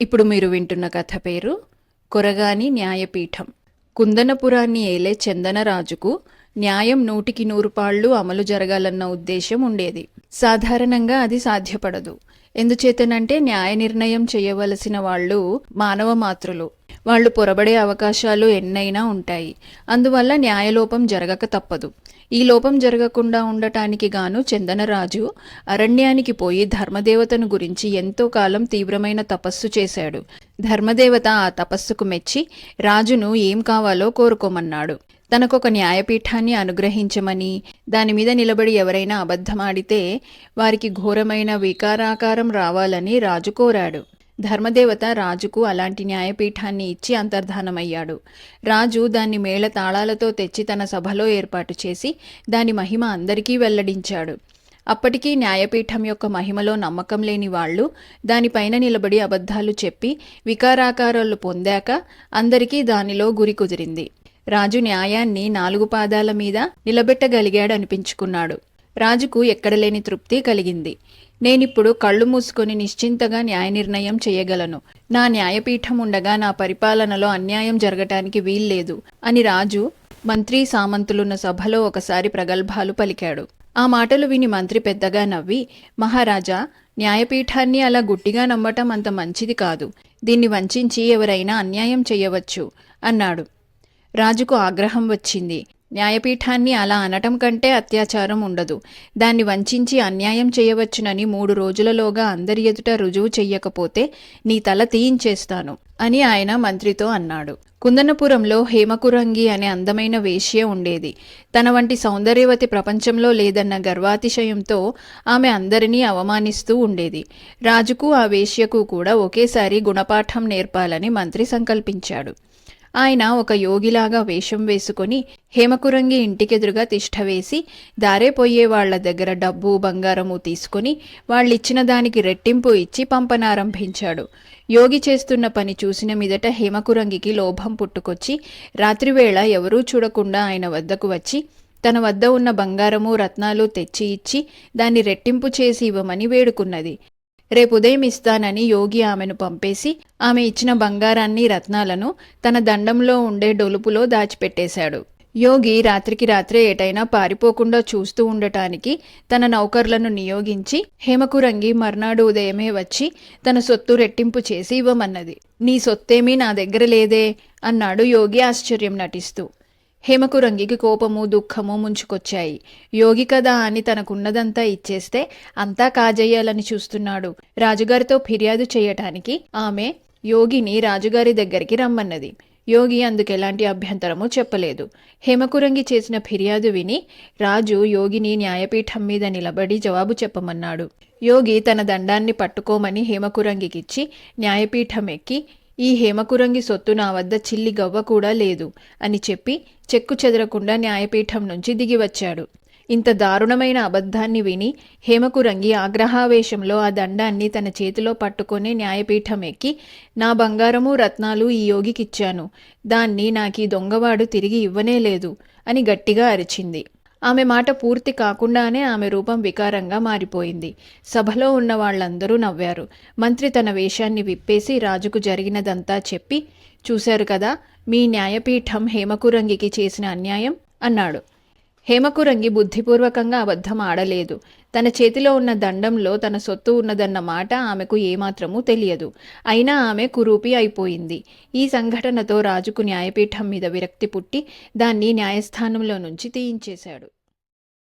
ఇప్పుడు మీరు వింటున్న కథ పేరు కొరగాని న్యాయపీఠం. కుందనపురాన్ని ఏలే చందనరాజుకు న్యాయం నూటికి నూరు పాళ్ళు అమలు జరగాలన్న ఉద్దేశం ఉండేది. సాధారణంగా అది సాధ్యపడదు. ఎందుచేతనంటే న్యాయ నిర్ణయం చేయవలసిన వాళ్ళు మానవ మాత్రులు వాళ్ళు పొరబడే అవకాశాలు ఎన్నైనా ఉంటాయి. అందువల్ల న్యాయలోపం జరగక తప్పదు. ఈ లోపం జరగకుండా ఉండటానికి గాను చందనరాజు అరణ్యానికి పోయి ధర్మదేవతను గురించి ఎంతో కాలం తీవ్రమైన తపస్సు చేశాడు. ధర్మదేవత ఆ తపస్సుకు మెచ్చి రాజును ఏం కావాలో కోరుకోమన్నాడు. తనకొక న్యాయపీఠాన్ని అనుగ్రహించమని దాని మీద నిలబడి ఎవరైనా అబద్ధమాడితే వారికి ఘోరమైన వికారాకారం రావాలని రాజు కోరాడు. ధర్మదేవత రాజుకు అలాంటి న్యాయపీఠాన్ని ఇచ్చి అంతర్ధానమయ్యాడు. రాజు దాన్ని మేళ తాళాలతో తెచ్చి తన సభలో ఏర్పాటు చేసి దాని మహిమ అందరికీ వెల్లడించాడు. అప్పటికీ న్యాయపీఠం యొక్క మహిమలో నమ్మకం లేని వాళ్ళు దానిపైన నిలబడి అబద్ధాలు చెప్పి వికారాకారాలు పొందాక అందరికీ దానిలో గురి కుదిరింది. రాజు న్యాయాన్ని నాలుగు పాదాల మీద నిలబెట్టగలిగాడనిపించుకున్నాడు. రాజుకు ఎక్కడలేని తృప్తి కలిగింది. నేనిప్పుడు కళ్ళు మూసుకొని నిశ్చింతగా న్యాయ నిర్ణయం చేయగలను. నా న్యాయపీఠం ఉండగా నా పరిపాలనలో అన్యాయం జరగటానికి వీల్లేదు అని రాజు మంత్రి సామంతులున్న సభలో ఒకసారి ప్రగల్భాలు పలికాడు. ఆ మాటలు విని మంత్రి పెద్దగా నవ్వి మహారాజా న్యాయపీఠాన్ని అలా గుట్టిగా నమ్మటం అంత మంచిది కాదు. దీన్ని వంచించి ఎవరైనా అన్యాయం చేయవచ్చు అన్నాడు. రాజుకు ఆగ్రహం వచ్చింది. న్యాయపీఠాన్ని అలా అనటం కంటే అత్యాచారం ఉండదు. దాన్ని వంచించి అన్యాయం చేయవచ్చునని మూడు రోజులలోగా అందరి ఎదుట రుజువు చెయ్యకపోతే నీ తల తీయించేస్తాను అని ఆయన మంత్రితో అన్నాడు. కుందనపురంలో హేమకురంగి అనే అందమైన వేశ్య ఉండేది. తన వంటి సౌందర్యవతి ప్రపంచంలో లేదన్న గర్వాతిశయంతో ఆమె అందరినీ అవమానిస్తూ ఉండేది. రాజుకు ఆ వేశ్యకు కూడా ఒకేసారి గుణపాఠం నేర్పాలని మంత్రి సంకల్పించాడు. ఆయన ఒక యోగిలాగా వేషం వేసుకొని హేమకురంగి ఇంటికెదురుగా తిష్టవేసి దారే పోయే వాళ్ళ దగ్గర డబ్బు బంగారము తీసుకొని వాళ్ళిచ్చిన దానికి రెట్టింపు ఇచ్చి పంపనారంభించాడు. యోగి చేస్తున్న పని చూసిన మీదట హేమకురంగికి లోభం పుట్టుకొచ్చి రాత్రివేళ ఎవరూ చూడకుండా ఆయన వద్దకు వచ్చి తన వద్ద ఉన్న బంగారము రత్నాలు తెచ్చి ఇచ్చి దాన్ని రెట్టింపు చేసి ఇవ్వమని వేడుకున్నది. రేపు ఉదయం ఇస్తానని యోగి ఆమెను పంపేసి ఆమె ఇచ్చిన బంగారాన్ని రత్నాలను తన దండంలో ఉండే డొలుపులో దాచిపెట్టేశాడు. యోగి రాత్రికి రాత్రే ఏటైనా పారిపోకుండా చూస్తూ ఉండటానికి తన నౌకర్లను నియోగించి హేమకురంగి మర్నాడు ఉదయమే వచ్చి తన సొత్తు రెట్టింపు చేసి ఇవ్వమన్నది. నీ సొత్తేమీ నా దగ్గర లేదే అన్నాడు యోగి ఆశ్చర్యం నటిస్తూ. హేమకురంగికి కోపము దుఃఖము ముంచుకొచ్చాయి. యోగి కదా అని తనకున్నదంతా ఇచ్చేస్తే అంతా కాజేయాలని చూస్తున్నాడు. రాజుగారితో ఫిర్యాదు చేయటానికి ఆమె యోగిని రాజుగారి దగ్గరికి రమ్మన్నది. యోగి అందుకెలాంటి అభ్యంతరము చెప్పలేదు. హేమకురంగి చేసిన ఫిర్యాదు విని రాజు యోగిని న్యాయపీఠం మీద నిలబడి జవాబు చెప్పమన్నాడు. యోగి తన దండాన్ని పట్టుకోమని హేమకురంగికిచ్చి న్యాయపీఠం ఎక్కి ఈ హేమకురంగి సొత్తు నా వద్ద చిల్లి గవ్వ కూడా లేదు అని చెప్పి చెక్కు చెదరకుండా న్యాయపీఠం నుంచి దిగివచ్చాడు. ఇంత దారుణమైన అబద్ధాన్ని విని హేమకురంగి ఆగ్రహావేశంలో ఆ దండాన్ని తన చేతిలో పట్టుకొని న్యాయపీఠం ఎక్కి నా బంగారము రత్నాలు ఈ యోగికిచ్చాను. దాన్ని నాకీ దొంగవాడు తిరిగి ఇవ్వనే లేదు అని గట్టిగా అరిచింది. ఆమె మాట పూర్తి కాకుండానే ఆమె రూపం వికారంగా మారిపోయింది. సభలో ఉన్న వాళ్ళందరూ నవ్వారు. మంత్రి తన వేషాన్ని విప్పేసి రాజుకు జరిగినదంతా చెప్పి చూశారు కదా మీ న్యాయపీఠం హేమకురంగికి చేసిన అన్యాయం? అన్నాడు. హేమకురంగి బుద్ధిపూర్వకంగా అబద్ధం ఆడలేదు. తన చేతిలో ఉన్న దండంలో తన సొత్తు ఉన్నదన్న మాట ఆమెకు ఏమాత్రమూ తెలియదు. అయినా ఆమె కురూపి అయిపోయింది. ఈ సంఘటనతో రాజుకు న్యాయపీఠం మీద విరక్తి పుట్టి దాన్ని న్యాయస్థానంలో నుంచి తీయించేశాడు.